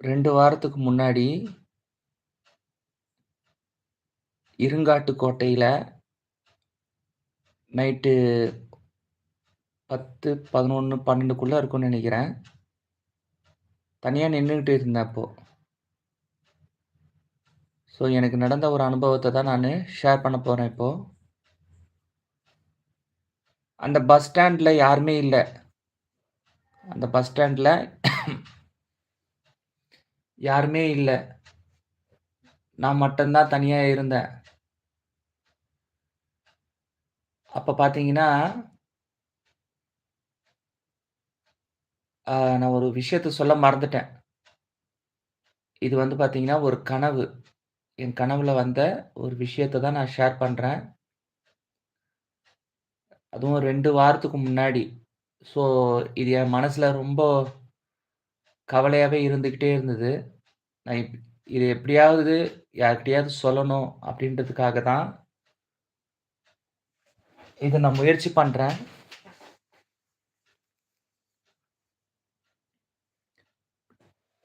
ரெண்டு வாரத்துக்கு முன்னாடி இருங்காட்டுக்கோட்டையில் நைட்டு 10, 11, 12க்குள்ள இருக்கும்னு நினைக்கிறேன். தனியாக நின்றுக்கிட்டு இருந்தேன் அப்போது ஸோ, எனக்கு நடந்த ஒரு அனுபவத்தை தான் நான் ஷேர் பண்ண போகிறேன் இப்போது அந்த பஸ் ஸ்டாண்டில் யாருமே இல்லை. அந்த பஸ் ஸ்டாண்டில் யாருமே இல்லை நான் மட்டும்தான் தனியாக இருந்தேன். அப்போ பார்த்தீங்கன்னா நான் ஒரு விஷயத்த சொல்ல மறந்துட்டேன். இது வந்து பார்த்தீங்கன்னா, ஒரு கனவு. என் கனவுல வந்த ஒரு விஷயத்த தான் நான் ஷேர் பண்ணுறேன் அதுவும் ரெண்டு வாரத்துக்கு முன்னாடி. ஸோ, இது என் மனசில் ரொம்ப கவலையாகவே இருந்துக்கிட்டே இருந்தது. நான் இப் எப்படியாவது யார்கிட்டயாவது சொல்லணும் அப்படின்றதுக்காக தான் இதை நான் முயற்சி பண்ணுறேன்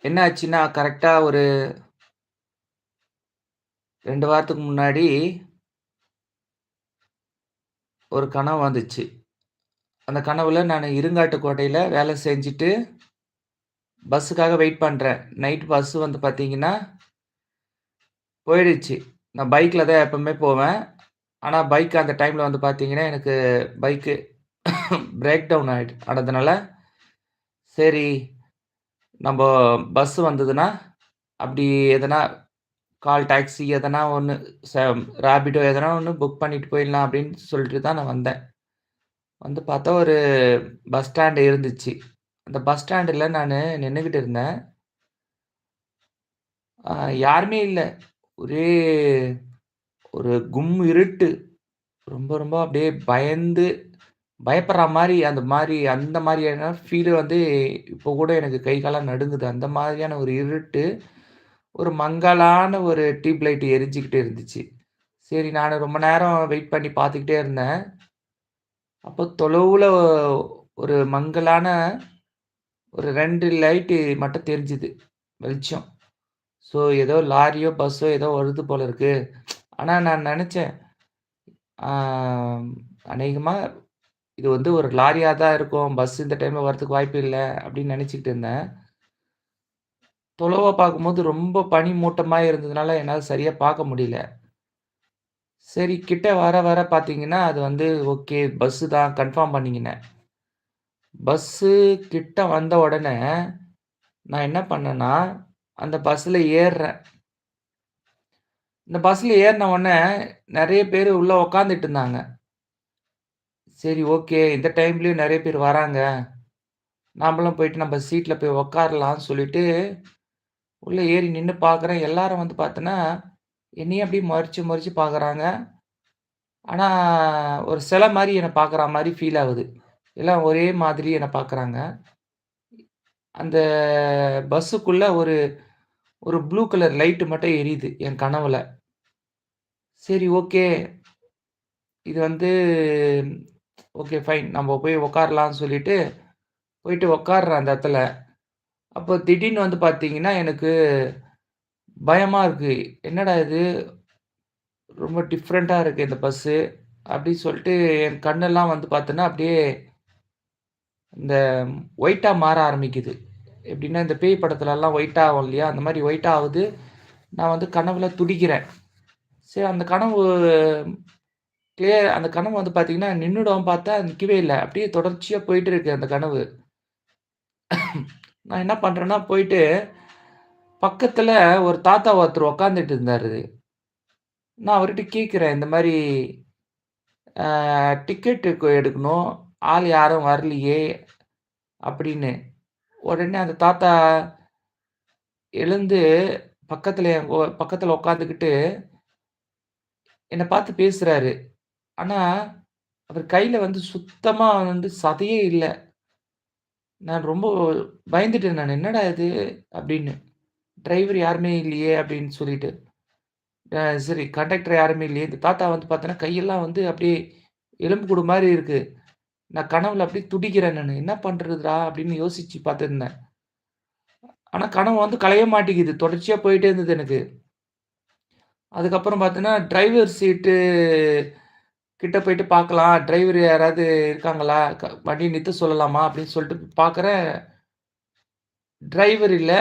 என்ன ஆச்சுன்னா, கரெக்டாக ஒரு ரெண்டு வாரத்துக்கு முன்னாடி ஒரு கனவு வந்துச்சு. அந்த கனவில் நான் இருங்காட்டு இருங்காட்டுக்கோட்டையில வேலை செஞ்சுட்டு பஸ்ஸுக்காக வெயிட் பண்ணுறேன் நைட் பஸ்ஸு வந்து பார்த்தீங்கன்னா போயிடுச்சு. நான் பைக்கில் தான் எப்பவுமே போவேன். ஆனால் பைக் அந்த டைமில் வந்து பார்த்தீங்கன்னா, எனக்கு பைக்கு பிரேக் டவுன் ஆகிடு ஆனதுனால, சரி நம்ம பஸ்ஸு வந்ததுன்னா, அப்படி எதனா கால் டாக்ஸி எதனா ஒன்று ச ராபிடோ எதனா ஒன்று புக் பண்ணிட்டு போயிடலாம் அப்படின்னு சொல்லிட்டு தான் நான் வந்தேன். வந்து பார்த்தா ஒரு பஸ் ஸ்டாண்டு இருந்துச்சு. அந்த பஸ் ஸ்டாண்டுல நானு நின்னுகிட்டு இருந்தேன். யாருமே இல்ல. ஒரே ஒரு கும் இருட்டு. ரொம்ப ரொம்ப அப்படியே பயந்து பயப்படுற மாரி, அந்த மாரி அந்த மாரியான ஃபீல் வந்து இப்போ கூட எனக்கு கை கால்லாம் நடுங்குது. அந்த மாதிரியான ஒரு இருட்டு. ஒரு மங்கலான ஒரு டியூப் லைட் எரிஞ்சுகிட்டு இருந்துச்சு. சரி நானு ரொம்ப நேரம் வெயிட் பண்ணி பார்த்துக்கிட்டே இருந்தேன். அப்போ தொலைவுல ஒரு மங்கலான ஒரு ரெண்டு லைட்டு மட்டும் தெரிஞ்சுது. வெளிச்சம். ஸோ, ஏதோ லாரியோ, பஸ்ஸோ ஏதோ வருது போல இருக்கு. ஆனால் நான் நினச்சேன் அநேகமாக இது வந்து ஒரு லாரியாக தான் இருக்கும். பஸ் இந்த டைமில் வரதுக்கு வாய்ப்பு இல்லை அப்படின்னு நினச்சிக்கிட்டு இருந்தேன். தொலைவாக பார்க்கும்போது ரொம்ப பனி மூட்டமாக இருந்ததுனால என்னால் சரியாக பார்க்க முடியல. சரி கிட்ட வர வர பார்த்தீங்கன்னா, அது வந்து ஓகே பஸ்ஸு தான் கன்ஃபார்ம் பண்ணிக்கினேன். பஸ்ஸு கிட்ட வந்த உடனே, நான் என்ன பண்ணேன்னா, அந்த பஸ்ஸில் ஏறுறேன் இந்த பஸ்ஸில் ஏறின உடனே நிறைய பேர் உள்ளே உட்காந்துட்டு இருந்தாங்க. சரி ஓகே. இந்த டைம்லேயும் நிறைய பேர் வராங்க. நாமளும் போயிட்டு நம்ம சீட்டில் போய் உட்காரலாம்னு சொல்லிட்டு, உள்ளே ஏறி நின்று பார்க்குறேன். எல்லாரும் வந்து பார்த்தோன்னா என்னையும் அப்படியே மறித்து மறித்து பார்க்குறாங்க. ஆனால் ஒரு சிலை மாதிரி என்னை பார்க்குறா மாதிரி ஃபீல் ஆகுது எல்லாம் ஒரே மாதிரி என்னை பார்க்குறாங்க. அந்த பஸ்ஸுக்குள்ளே ஒரு ஒரு ப்ளூ கலர் லைட்டு மட்டும் எரியுது என் கனவில் சரி ஓகே. இது வந்து ஓகே ஃபைன். நம்ம போய் உட்காரலாம்னு சொல்லிட்டு, போயிட்டு உட்கார்றேன் அந்த இடத்துல. அப்போ திடீர்னு வந்து பார்த்தீங்கன்னா, எனக்கு பயமாக இருக்குது என்னடா இது! ரொம்ப டிஃப்ரெண்ட்டாக இருக்குது இந்த பஸ்ஸு. அப்படின்னு சொல்லிட்டு என் கண்ணெல்லாம் வந்து பார்த்தோன்னா அப்படியே இந்த ஒயிட்டாக மாற ஆரம்பிக்குது. எப்படின்னா, இந்த பேய் படத்துலலாம் ஒயிட்டா ஆகும் இல்லையா? அந்த மாதிரி ஒயிட்டா ஆகுது நான் வந்து கனவுல துடிக்கிறேன். சரி அந்த கனவு கிளியர் அந்த கனவு வந்து பார்த்தீங்கன்னா, நின்றுடும் பார்த்தா நிற்கவே இல்லை அப்படியே தொடர்ச்சியாக போயிட்டு இருக்கு அந்த கனவு. நான் என்ன பண்ணுறேன்னா போயிட்டு பக்கத்தில் ஒரு தாத்தா ஒருத்தர் உட்காந்துட்டு இருந்தார் நான் அவர்கிட்ட கேட்குறேன் இந்த மாதிரி டிக்கெட்டு எடுக்கணும். ஆள் யாரும் வரலையே! அப்படின்னு. உடனே அந்த தாத்தா எழுந்து பக்கத்தில் என் உட்காந்துக்கிட்டு என்னை பார்த்து பேசுகிறாரு ஆனால் அவர் கையில் வந்து சுத்தமாக வந்து சதையே இல்லை நான் ரொம்ப பயந்துட்டேன் நான் "என்னடா இது?" அப்படின்னு. "டிரைவர் யாருமே இல்லையே" அப்படின்னு சொல்லிட்டு. சரி கண்டக்டர் யாருமே இல்லையே. இந்த தாத்தா வந்து பார்த்தோன்னா கையெல்லாம் வந்து அப்படியே எலும்பு கூடு மாதிரி இருக்குது நான் கனவுல அப்படியே துடிக்கிறேன் நான் "என்ன பண்றதுடா?" அப்படின்னு யோசிச்சு பார்த்துருந்தேன். ஆனா கனவு வந்து களைய மாட்டேங்குது. தொடர்ச்சியா போயிட்டே இருந்தது எனக்கு. அதுக்கப்புறம் பார்த்தீங்கன்னா, டிரைவர் சீட்டு கிட்ட போயிட்டு பார்க்கலாம். டிரைவர் யாராவது இருக்காங்களா? க வண்டிய சொல்லலாமா? அப்படின்னு சொல்லிட்டு பார்க்குறேன். டிரைவர் இல்லை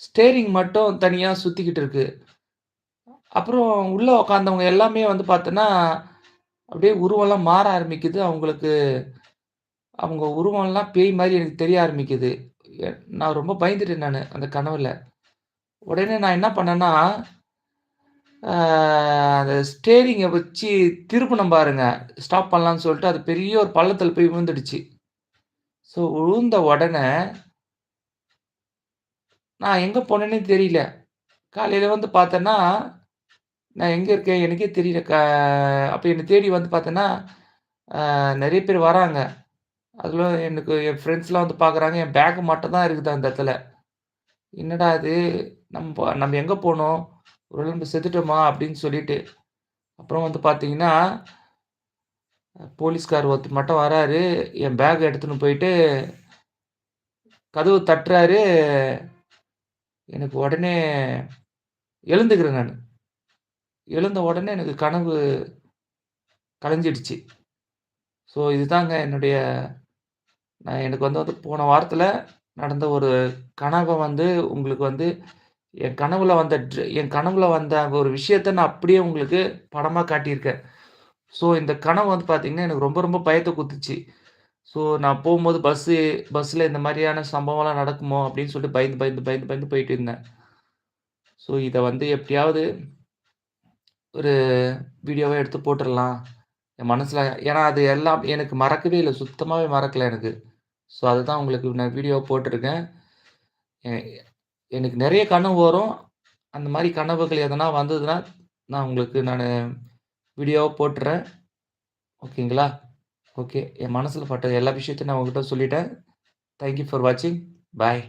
ஸ்டேரிங் மட்டும் தனியாக சுற்றிக்கிட்டு இருக்கு. அப்புறம் உள்ளே உக்காந்தவங்க எல்லாமே வந்து பார்த்தோன்னா அப்படியே உருவம்லாம் மாற ஆரம்பிக்குது. அவங்களுக்கு அவங்க உருவம்லாம் பேய் மாதிரி எனக்கு தெரிய ஆரம்பிக்குது. நான் ரொம்ப பயந்துட்டேன் நான் அந்த கனவில் உடனே நான் என்ன பண்ணேன்னா, அந்த ஸ்டேரிங்கை வச்சு திருப்புனேன் பாருங்க. ஸ்டாப் பண்ணலான்னு சொல்லிட்டு, அது பெரிய ஒரு பள்ளத்தில் போய் விழுந்துடுச்சு. ஸோ விழுந்த உடனே நான் எங்கே போனேன்னே தெரியல. காலையில் வந்து பார்த்தேன்னா, நான் எங்கே இருக்கேன்? எனக்கே தெரியல. க அப்போ என்னை தேடி வந்து பார்த்தேன்னா, நிறைய பேர் வராங்க. அதில் எனக்கு என் ஃப்ரெண்ட்ஸ்லாம் வந்து பார்க்குறாங்க. என் பேக்கு மட்டும் தான் இருக்குது அந்த இடத்துல. என்னடா இது? நம்ம நம்ம எங்கே போனோம்? ஒரு நம்ம செத்துட்டோமா? அப்படின்னு சொல்லிட்டு. அப்புறம் வந்து பார்த்தீங்கன்னா, போலீஸ்கார் ஒருத்தர் மட்டும் வராரு. என் பேக் எடுத்துன்னு போயிட்டு கதவு தட்டுறாரு. எனக்கு உடனே எழுந்துக்கிறேன் நான் எழுந்த உடனே எனக்கு கனவு கலைஞ்சிடுச்சு. ஸோ இதுதாங்க என்னுடைய நான் எனக்கு வந்து வந்து போன வாரத்தில் நடந்த ஒரு கனவை வந்து உங்களுக்கு வந்து என் கனவுல வந்த என் கனவுல வந்த ஒரு விஷயத்த நான் அப்படியே உங்களுக்கு படமா காட்டியிருக்கேன். ஸோ இந்த கனவு வந்து பார்த்தீங்கன்னா, எனக்கு ரொம்ப ரொம்ப பயத்தை குத்துச்சு ஸோ நான் போகும்போது பஸ்ஸு பஸ்ஸில் இந்த மாதிரியான சம்பவம்லாம் நடக்குமோ? அப்படின்னு சொல்லிட்டு பயந்து, பயந்து, பயந்து, பயந்து போயிட்டு இருந்தேன். ஸோ இதை வந்து எப்படியாவது ஒரு வீடியோவாக எடுத்து போட்டுடலாம் என் மனசில் ஏன்னா அது எல்லாம் எனக்கு மறக்கவே இல்லை சுத்தமாகவே மறக்கலை எனக்கு. ஸோ அதுதான் உங்களுக்கு நான் வீடியோ போட்டிருக்கேன் எனக்கு நிறைய கனவு வரும். அந்த மாதிரி கனவுகள் எதனா வந்ததுன்னா, நான் உங்களுக்கு நான் வீடியோவை போட்டுறேன். ஓகேங்களா? ஓகே. என் மனசில் பட்ட எல்லா விஷயத்தையும் நான் உங்கள்கிட்ட சொல்லிட்டேன். தேங்க் யூ ஃபார் வாட்சிங். பாய்.